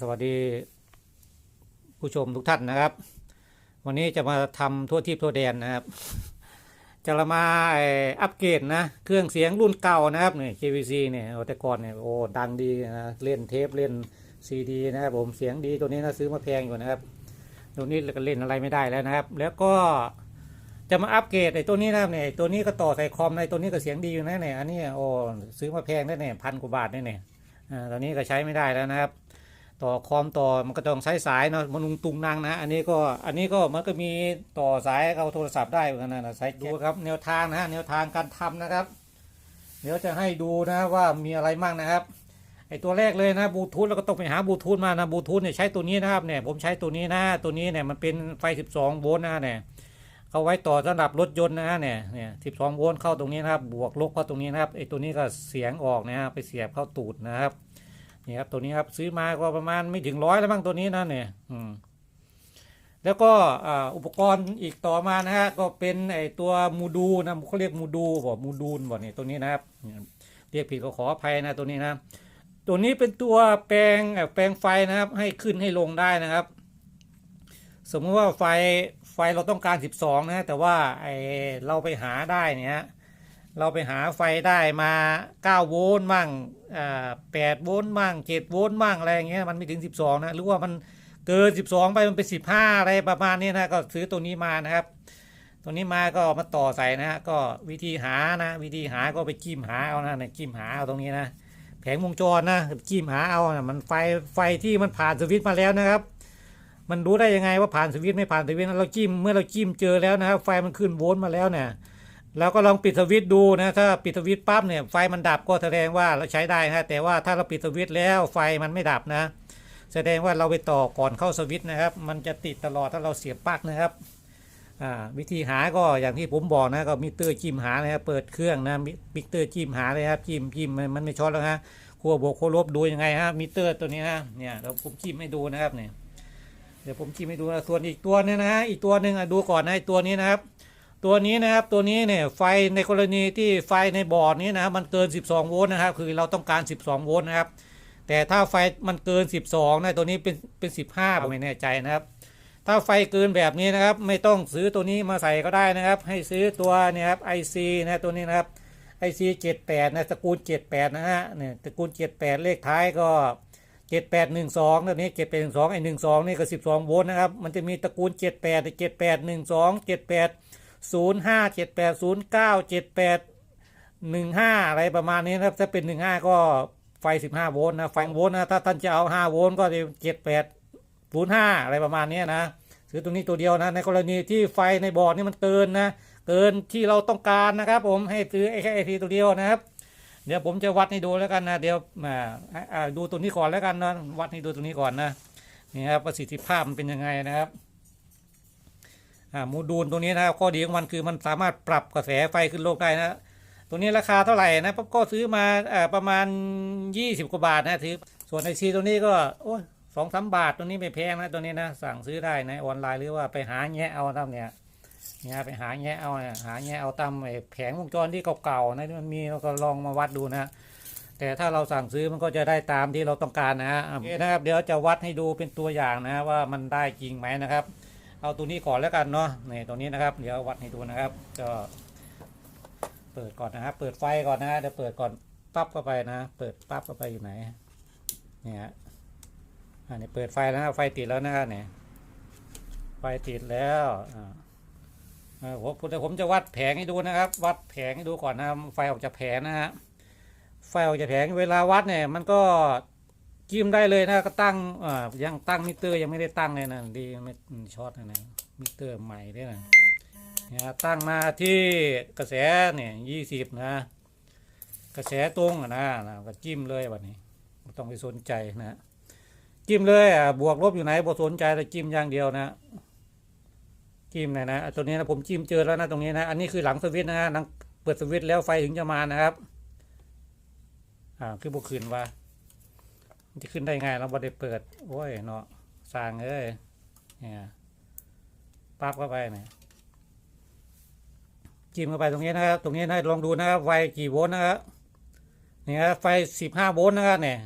สวัสดีผู้ชมทุกท่านนะครับ วันนี้จะมาทำทั่วทิพย์ทั่วแดนนะครับ จะมาอัปเกรดนะเครื่องเสียงรุ่นเก่านะครับเนี่ย JVC เนี่ยแต่ก่อนเนี่ยโอ้ดังดีนะเล่นเทปเล่นซีดีนะครับผมเสียงดีตัวนี้นะซื้อมาแพงอยู่นะครับตัวนี้ก็เล่นอะไรไม่ได้แล้วนะครับ แล้วก็จะมาอัปเกรดไอ้ตัวนี้นะครับเนี่ยตัวนี้ก็ต่อใส่คอมในตัวนี้ก็เสียงดีอยู่นะเนี่ยอันนี้โอ้ซื้อมาแพงได้เนี่ยพันกว่าบาทได้เนี่ยอ่าตอนนี้ก็ใช้ไม่ได้แล้วนะครับ ต่อคอมต่อมันก็ต้องใช้สายเนาะมันนุงตุงนางนะอันนี้ก็อันนี้ก็มันก็มีต่อสายเอาโทรศัพท์ได้เหมือนกันนะสายดูครับแนวทางนะฮะแนวทางการทำนะครับ เดี๋ยวจะให้ดูนะว่ามีอะไรบ้างนะครับไอตัวแรกเลยนะบลูทูธแล้วก็ต้องไปหาบลูทูธมานะบลูทูธเนี่ยใช้ตัวนี้นะครับเนี่ยผมใช้ตัวนี้นะตัวนี้เนี่ยมันเป็นไฟ 12 โวลต์นะเนี่ยเขาไว้ต่อสำหรับรถยนต์นะเนี่ยเนี่ย12 โวลต์เข้าตรงนี้นะครับบวกลบเข้าตรงนี้นะครับไอตัวนี้ก็เสียงออกนะฮะไปเสียบเข้าตูดนะครับ นี่ครับตัวนี้ครับซื้อมาก็ประมาณไม่ถึงร้อยแล้วมั้งตัวนี้นะเนี่ยอืมแล้วก็อุปกรณ์อีกต่อมานะฮะก็เป็นไอตัวมูดูนะเขาเรียกมูดูบอกมูดูนบอกเนี่ยตัวนี้นะครับ เรียกผิดก็ขออภัยนะตัวนี้นะ ตัวนี้เป็นตัวแปลงเอ่อแปลงไฟนะครับ ให้ขึ้นให้ลงได้นะครับ สมมติว่าไฟไฟเราต้องการ 12 นะ แต่ว่าไอเราไปหาได้เนี่ย เราไปหาไฟได้มา9โวลต์มั่งอ่า8โวลต์มั่ง7โวลต์มั่งอะไรอย่างเงี้ยมันไม่ถึง 12 นะหรือว่ามันเกิน 12 ไปมันเป็น 15 อะไรประมาณนี้นะก็ซื้อตัวนี้มานะครับ ตัวนี้มาก็มาต่อใส่นะฮะก็วิธีหานะวิธีหาก็ไปจิ้มหาเอานะเนี่ยจิ้มหาเอาตรงนี้นะแผงวงจรนะจิ้มหาเอานะมันไฟไฟที่มันผ่านสวิตช์มาแล้วนะครับ มันรู้ได้ยังไงว่าผ่านสวิตช์ไม่ผ่านสวิตช์เราจิ้มเมื่อเราจิ้มเจอแล้วนะครับ ไฟมันขึ้นโวลต์มาแล้วเนี่ย แล้วก็ลองปิดสวิตช์ดูนะถ้าปิดสวิตช์ปั๊บเนี่ยไฟมันดับก็แสดงว่าเราใช้ได้นะแต่ว่าถ้าเราปิดสวิตช์แล้วไฟมันไม่ดับนะ แสดงว่าเราไปต่อก่อนเข้าสวิตช์นะครับ มันจะติดตลอดถ้าเราเสียบปลั๊กนะครับวิธีหาก็อย่างที่ผมบอกนะก็มิเตอร์จิ้มหานะครับเปิดเครื่องนะมิมิเตอร์จิ้มหาเลยครับจิ้มจิ้มมันไม่ช็อตแล้วฮะขั้วบวกขั้วลบดูยังไงฮะมิเตอร์ตัวนี้นะเนี่ยเราผมจิ้มให้ดูนะครับเนี่ยเดี๋ยวผมจิ้มให้ดูนะส่วนอีกตัวนึงนะฮะอีกตัวหนึ่งดูก่อนนะตัวนี้นะครับ ตัวนี้นะครับตัวนี้เนี่ยไฟในกรณีที่ไฟในบอร์ดนี้นะครับมันเกิน 12 โวลต์นะครับ คือเราต้องการ 12 โวลต์นะครับ แต่ถ้าไฟมันเกิน 12นะตัวนี้เป็นเป็น15ผมไม่แน่ใจนะครับ ถ้าไฟเกินแบบนี้นะครับ ไม่ต้องซื้อตัวนี้มาใส่ก็ได้นะครับ ให้ซื้อตัวเนี่ยครับ IC นะตัวนี้นะครับ IC 78นะตระกูล 78 นะฮะเนี่ยตระกูล 78 เลขท้ายก็7812ตัวนี้7812ไอ้12นี่ก็12โวลต์นะครับ มันจะมีตระกูล78 7812 78 05 78 09 78 15อะไรประมาณนี้นะครับ ถ้าเป็น 15 ก็ไฟ 15 โวลต์นะ ไฟโวลต์นะ ถ้าท่านจะเอา 5 โวลต์ก็จะ78 05 อะไรประมาณนี้นะ ซื้อตัวนี้ตัวเดียวนะ ในกรณีที่ไฟในบอร์ดนี่มันเกินนะ เกินที่เราต้องการนะครับ ผมให้ซื้อไอ้แค่ไอทีตัวเดียวนะครับเดี๋ยวผมจะวัดให้ดูแล้วกันนะ เดี๋ยวมาอ่าดูตัวนี้ก่อนแล้วกันนะวัดให้ดูตัวนี้ก่อนนะนี่ครับประสิทธิภาพมันเป็นยังไงนะครับ โมดูลตัวนี้นะครับข้อดีของมันคือมันสามารถปรับกระแสไฟขึ้นโลกได้นะตัวนี้ราคาเท่าไหร่นะก็ซื้อมาอประมาณ 20 กว่าบาทนะถือส่วนไอซีตัวนี้ก็โอ้ยสองสามบาทตัวนี้ไม่แพงนะตัวนี้นะสั่งซื้อได้ในออนไลน์หรือว่าไปหาแงะเอาตามเนี่ยเนี่ยไปหาแงะเอาเนี่ยหาแงะเอาตามแผงวงจรที่เก่าๆนะมันมีเราก็ลองมาวัดดูนะแต่ถ้าเราสั่งซื้อมันก็จะได้ตามที่เราต้องการนะฮะโอเคนะครับ เดี๋ยวจะวัดให้ดูเป็นตัวอย่างนะว่ามันได้จริงไหมนะครับ เอาตัวนี้ก่อนแล้วกันเนาะนี่ตัวนี้นะครับ เดี๋ยววัดให้ดูนะครับ ก็เปิดก่อนนะครับ เปิดไฟก่อนนะเดี๋ยวเปิดก่อนปั๊บเข้าไปนะ เปิดปั๊บเข้าไปอยู่ไหน เนี่ยฮะอันนี้เปิดไฟแล้วนะไฟติดแล้วนะครับเนี่ยไฟติดแล้วอ่าผมเดี๋ยวผมจะวัดแผงให้ดูนะครับ วัดแผงให้ดูก่อนนะไฟออกจากแผงนะฮะไฟออกจากแผงเวลาวัดเนี่ย มันก็ จิ้มได้เลยนะก็ตั้งอ่ายังตั้งมิเตอร์ยังไม่ได้ตั้งเลยนะดีไม่ช็อตนะนะมิเตอร์ใหม่ด้วยนะนี่ยตั้งมาที่กระแสเนี่ยยี่สิบนะ กระแสตรงนะนะก็จิ้มเลยวันนี้ไม่ต้องไปสนใจนะจิ้มเลยอะบวกลบอยู่ไหนบ่สนใจแต่จิ้มอย่างเดียวนะจิ้มเลยนะตัวนี้นะผมจิ้มเจอแล้วนะตรงนี้นะอันนี้คือหลังสวิตนะฮะหลังเปิดสวิตแล้วไฟถึงจะมานะครับอ่าคือบุขึ้นว่า จะขึ้นได้ไงเราบ่ได้เปิด โอ้ยเนาะสร้างเอ้ยเนี่ยปั๊บเข้าไปเนี่ยจิ้มเข้าไปตรงนี้นะครับ ตรงนี้นะลองดูนะครับไฟกี่โวลต์นะครับเนี่ยไฟสิบห้าโวลต์นะครับเนี่ย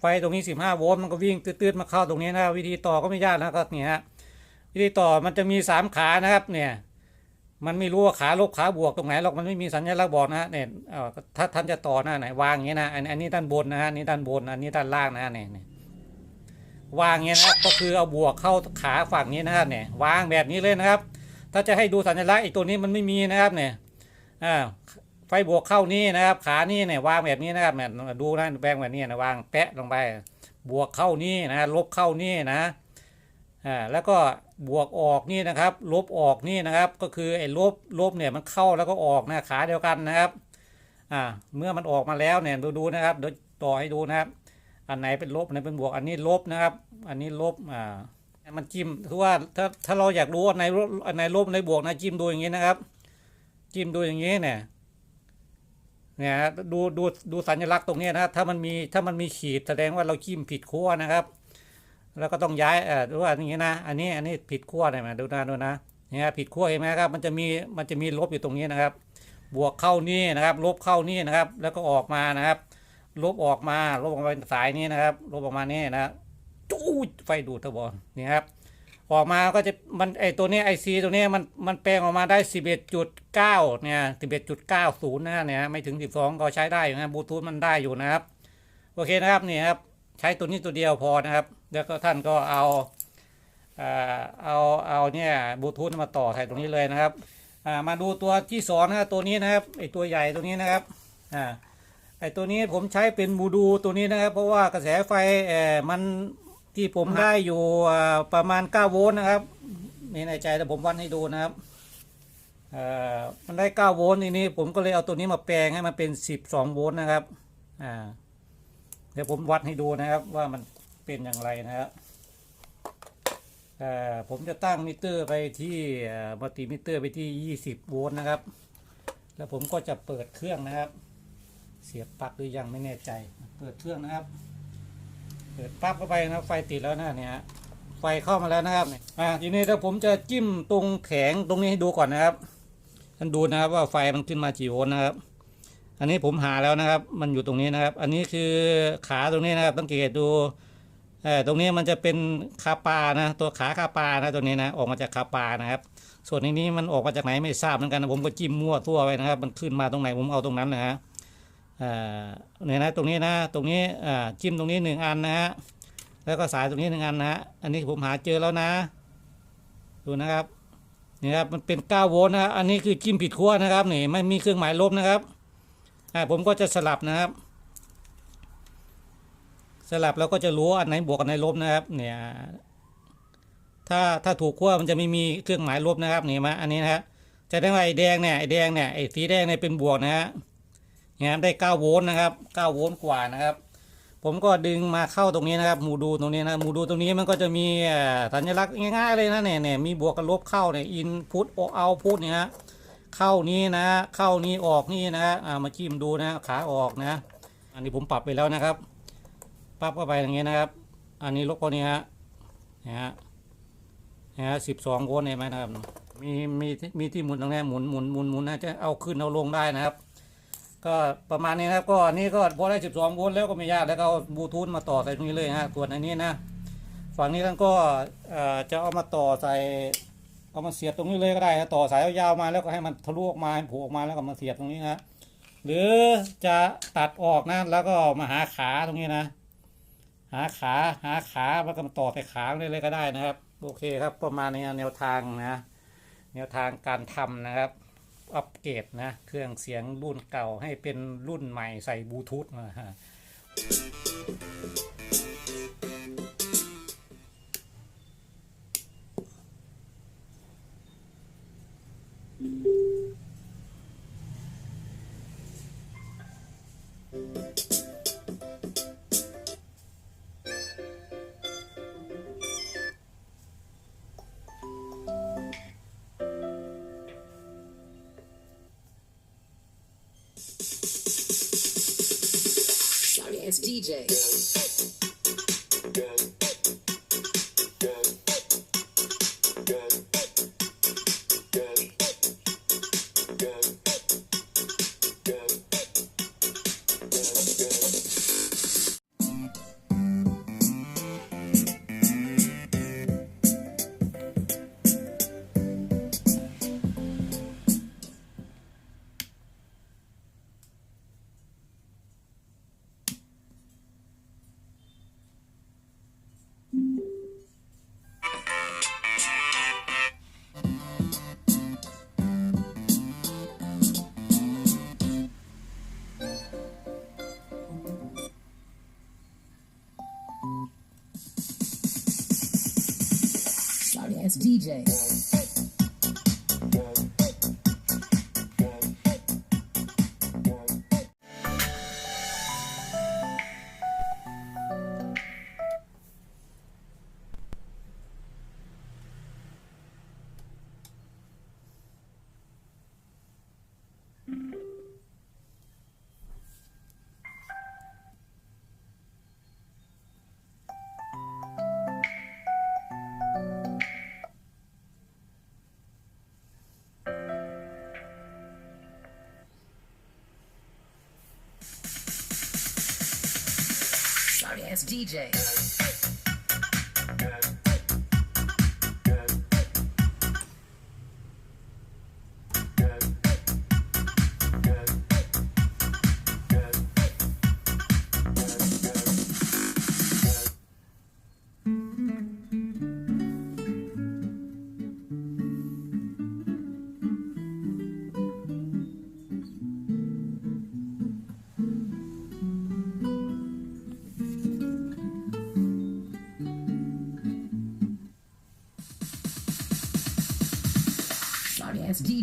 ไฟตรงนี้15โวลต์มันก็วิ่งตืดๆมาเข้าตรงนี้นะวิธีต่อก็ไม่ยากนะครับเนี่ยวิธีต่อมันจะมี3ขานะครับเนี่ย มันไม่รู้ว่าขาลบขาบวกตรงไหนหรอกมันไม่มีสัญลักษณ์บอกนะฮะเนี่ยเออถ้าท่านจะต่อหน้าไหนวางอย่างนี้นะอันอันนี้ด้านบนนะฮะนี่ด้านบนอันนี้ด้านล่างนะฮะเนี่ยวางอย่างนี้นะก็คือเอาบวกเข้าขาฝั่งนี้นะครับเนี่ยวางแบบนี้เลยนะครับ ถ้าจะให้ดูสัญลักษณ์ไอ้ตัวนี้มันไม่มีนะครับเนี่ยอ่าไฟบวกเข้านี่นะครับ ขานี่เนี่ยวางแบบนี้นะครับเนี่ยดูนะแบงแบบนี้นะวางแปะลงไป บวกเข้านี่นะลบเข้านี่นะ อ่าแล้วก็บวกออกนี่นะครับ ลบออกนี่นะครับ ก็คือไอ้ลบลบเนี่ยมันเข้าแล้วก็ออกนะขาเดียวกันนะครับอ่าเมื่อมันออกมาแล้วเนี่ยดูดูนะครับเดี๋ยวต่อให้ดูนะครับ อันไหนเป็นลบอันไหนเป็นบวกอันนี้ลบนะครับ อันนี้ลบอ่ามันจิ้มคือว่าถ้าถ้าเราอยากรู้อันไหนลบอันไหนลบอันไหนบวกนะจิ้มดูอย่างนี้นะครับ จิ้มดูอย่างนี้เนี่ยเนี่ยดูดูดูสัญลักษณ์ตรงนี้นะถ้ามันมีถ้ามันมีขีดแสดงว่าเราจิ้มผิดขั้วนะครับ แล้วก็ต้องย้ายเออดูว่าอย่างนี้นะ อันนี้อันนี้ผิดขั้วได้ไหมดูนะดูนะเนี่ยผิดขั้วเห็นไหมครับ มันจะมีมันจะมีลบอยู่ตรงนี้นะครับ บวกเข้านี่นะครับ ลบเข้านี่นะครับ แล้วก็ออกมานะครับ ลบออกมาลบออกมาเป็นสายนี้นะครับ ลบออกมานี่นะจู้ไฟดูดตะบอลนี่ครับออกมาก็จะมันไอตัวนี้ไอซีตัวนี้มันมันแปลงออกมาได้ 11.9เนี่ย11.90นะเนี่ยไม่ถึง 12 ก็ใช้ได้อยู่นะบลูทูธมันได้อยู่นะครับ โอเคนะครับนี่ครับใช้ตัวนี้ตัวเดียวพอนะครับ แล้วก็ท่านก็เอาเอาเอาเนี่ยบลูทูธมาต่อใส่ตรงนี้เลยนะครับมาดูตัวที่สองนะตัวนี้นะครับไอตัวใหญ่ตัวนี้นะครับอ่าไอตัวนี้ผมใช้เป็นบูดูตัวนี้นะครับ เพราะว่ากระแสไฟเออมันที่ผมได้อยู่ประมาณ 9 โวลต์นะครับม่แน่ใจแต่ผมวัดให้ดูนะครับมันได้ 9 โวลต์ทีนี้ผมก็เลยเอาตัวนี้มาแปลงให้มันเป็น 12 โวลต์นะครับเดี๋ยวผมวัดให้ดูนะครับว่ามัน เป็นอย่างไรนะครับผมจะตั้งมิเตอร์ไปที่มัลติมิเตอร์ไปที่ 20 โวลต์นะครับ แล้วผมก็จะเปิดเครื่องนะครับ เสียบปลั๊กหรือยังไม่แน่ใจ เปิดเครื่องนะครับ เปิดปั๊บเข้าไปนะไฟติดแล้วนะเนี่ยไฟเข้ามาแล้วนะครับอ่าทีนี้ถ้าผมจะจิ้มตรงแข็งตรงนี้ให้ดูก่อนนะครับท่านดูนะครับว่าไฟมันขึ้นมากี่โวลต์นะครับ อันนี้ผมหาแล้วนะครับ มันอยู่ตรงนี้นะครับ อันนี้คือขาตรงนี้นะครับสังเกตดู ตรงนี้มันจะเป็นคาปานะ ตัวขาคาปานะตัวนี้นะออกมาจากคาปานะครับ ส่วนในนี้มันออกมาจากไหนไม่ทราบเหมือนกันนะผมก็จิ้มมั่วทั่วไปนะครับ มันขึ้นมาตรงไหนผมเอาตรงนั้นนะฮะเนี่ยนะตรงนี้นะตรงนี้จิ้มตรงนี้หนึ่งอันนะฮะแล้วก็สายตรงนี้หนึ่งอันนะฮะอันนี้ผมหาเจอแล้วนะ ดูนะครับนี่ครับมันเป็น9โวลต์นะอันนี้คือจิ้มผิดขั้วนะครับนี่ไม่มีเครื่องหมายลบนะครับผมก็จะสลับนะครับ สลับเราก็จะรู้ว่าอันไหนบวกอันไหนลบนะครับ เนี่ยถ้าถ้าถูกขั้วมันจะไม่มีเครื่องหมายลบนะครับนี่มาอันนี้นะฮะจะได้ว่าไอ้แดงเนี่ยไอ้แดงเนี่ยไอ้สีแดงเนี่ยเป็นบวกนะฮะเนี่ยได้9โวลต์นะครับ9โวลต์กว่านะครับ ผมก็ดึงมาเข้าตรงนี้นะครับหมูดูตรงนี้นะหมูดูตรงนี้มันก็จะมีสัญลักษณ์ง่ายๆเลยนะเนี่ยเนี่ยมีบวกกับลบเข้าเนี่ยอินพุตเอาพุตเนี่ยฮะเข้านี้นะเข้านี้ออกนี่นะอ่ามาจิ้มดูนะขาออกนะ อันนี้ผมปรับไปแล้วนะครับ ปรับเข้าไปอย่างเงี้ยนะครับ อันนี้ลบเข้านี้ฮะนะฮะนะฮะสิบสองโวลต์เห็นไหมนะครับ มีมีมีที่หมุนตรงนี้หมุนหมุนหมุนหมุนนะจะเอาขึ้นเอาลงได้นะครับ ก็ประมาณนี้นะครับก็อันนี้ก็พอได้สิบสองโวลต์แล้วก็ไม่ยากแล้วก็เอาบลูทูธมาต่อใส่ตรงนี้เลยฮะส่วนอันนี้นะ ฝั่งนี้ท่านก็เอ่อจะเอามาต่อใส่เอามาเสียบตรงนี้เลยก็ได้นะต่อสายยาวๆมาแล้วก็ให้มันทะลุออกมาให้ผูกออกมาแล้วก็มาเสียบตรงนี้นะหรือจะตัดออกนะแล้วก็มาหาขาตรงนี้นะ หาขาหาขาแล้วก็มาต่อไปขาเลยเลยก็ได้นะครับ โอเคครับประมาณนี้แนวทางนะ แนวทางการทำนะครับ อัปเกรดนะ เครื่องเสียงรุ่นเก่าให้เป็นรุ่นใหม่ใส่บลูทูธมาฮะ DJ. out as DJ. DJ.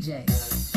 DJ.